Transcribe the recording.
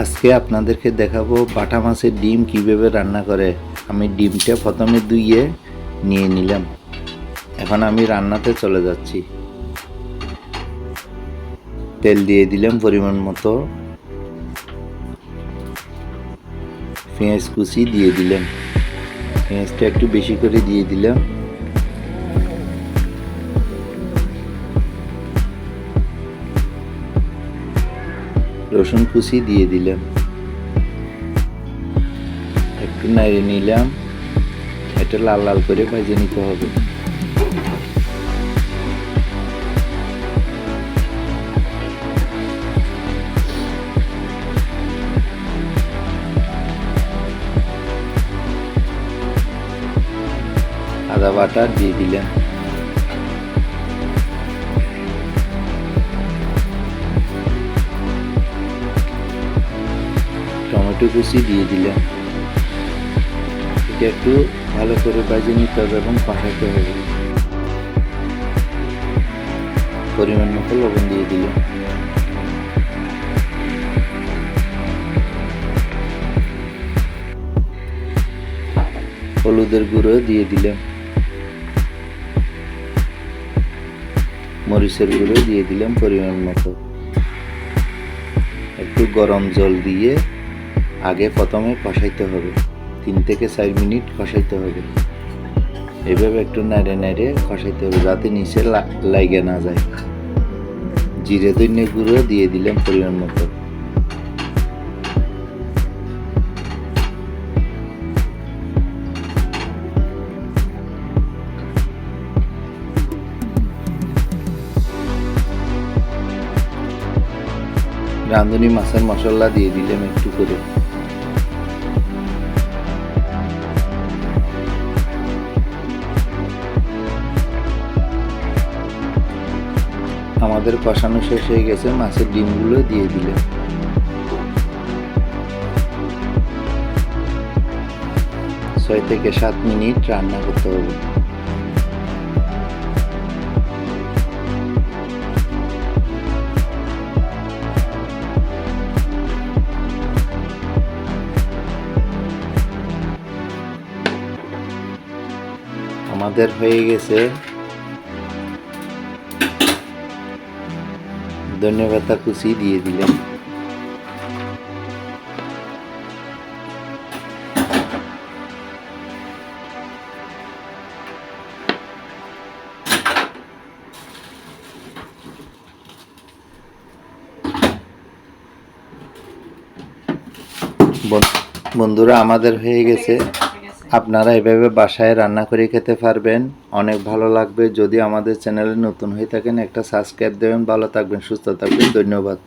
আজকে আপনাদেরকে দেখাবো বাটা মাছের ডিম কীভাবে রান্না করে। আমি ডিমটা প্রথমে ধুইয়ে নিয়ে নিলাম। এখন আমি রান্নাতে চলে যাচ্ছি। তেল দিয়ে দিলাম পরিমাণ মতো। পেঁয়াজ কুচি দিয়ে দিলাম। পেঁয়াজটা একটু বেশি করে দিয়ে দিলাম। রসুন কুচি দিয়ে দিলাম। একটু নাড়িয়ে নিলাম। এটা লাল লাল করে ভেজে নিতে হবে। আদা বাটা দিয়ে দিলাম। টমেটো কুচি দিয়ে দিলাম। এটা একটু ভালো করে বাজিয়ে নিতে হবে এবং কষাতে হবে। পরিমাণ মতো লবণ দিয়ে দিলাম। হলুদের গুঁড়ো দিয়ে দিলাম। মরিচের গুঁড়ো দিয়ে দিলাম পরিমাণ মতো। একটু গরম জল দিয়ে আগে প্রথমে কষাইতে হবে। তিন থেকে চার মিনিট কষাইতে হবে। এভাবে একটু নাড়ে নাড়ে কষাইতে হবে যাতে নিচে লাগে না যায়। জিরে ধন্য গুঁড়ো দিয়ে দিলাম পরিমাণ মতো। রাঁধুনি মাছের মশলা দিয়ে দিলাম একটু করে। আমাদের কষানো শেষ হয়ে গেছে, মাছের ডিমগুলো দিয়ে দিলে। ছয় থেকে সাত মিনিট রান্না করতে হবে। আমাদের হয়ে গেছে ধন্যবাদ কুচি দিয়ে দিলাম বন- বন্ধুরা আমাদের হয়ে গেছে। আপনারা এভাবে বাসায় রান্না করে খেতে পারবেন। অনেক ভালো লাগবে। যদি আমাদের চ্যানেলে নতুন হয়ে থাকেন, একটা সাবস্ক্রাইব দেবেন। ভালো থাকবেন, সুস্থ থাকবেন। ধন্যবাদ।